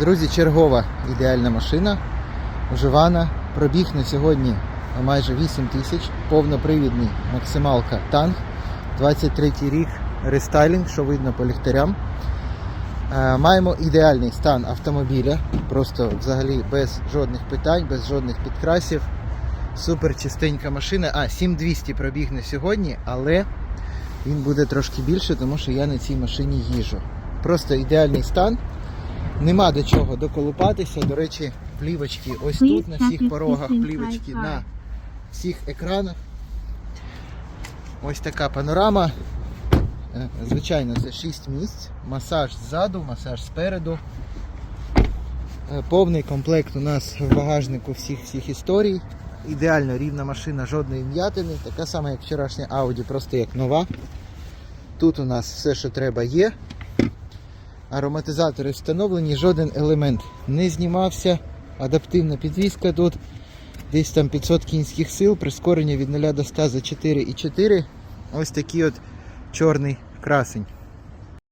Друзі, чергова ідеальна машина. Вживана. Пробіг на сьогодні майже 8 тисяч. Повнопривідний максималка танк. 23 рік рестайлінг, що видно по ліхтарям. Е, Маємо ідеальний стан автомобіля. Просто взагалі без жодних питань, без жодних підкрасів. Супер чистенька машина. А, 7200 пробіг на сьогодні, але він буде трошки більше, тому що я на цій машині їжу. Просто ідеальний стан. Нема до чого доколупатися. До речі, плівочки ось тут, на всіх порогах, плівочки на всіх екранах. Ось така панорама. Е, Звичайно, це 6 місць. Масаж ззаду, масаж спереду. Е, Повний комплект у нас в багажнику всіх всіх історій. Ідеально рівна машина, жодної м'ятини. Така сама, як вчорашня Audi, просто як нова. Тут у нас все, що треба, є. Ароматизатори встановлені, жоден елемент не знімався. Адаптивна підвізка тут. Десь там 500 кінських сил, прискорення від 0 до 100 за 4,4. Ось такий от чорний красень.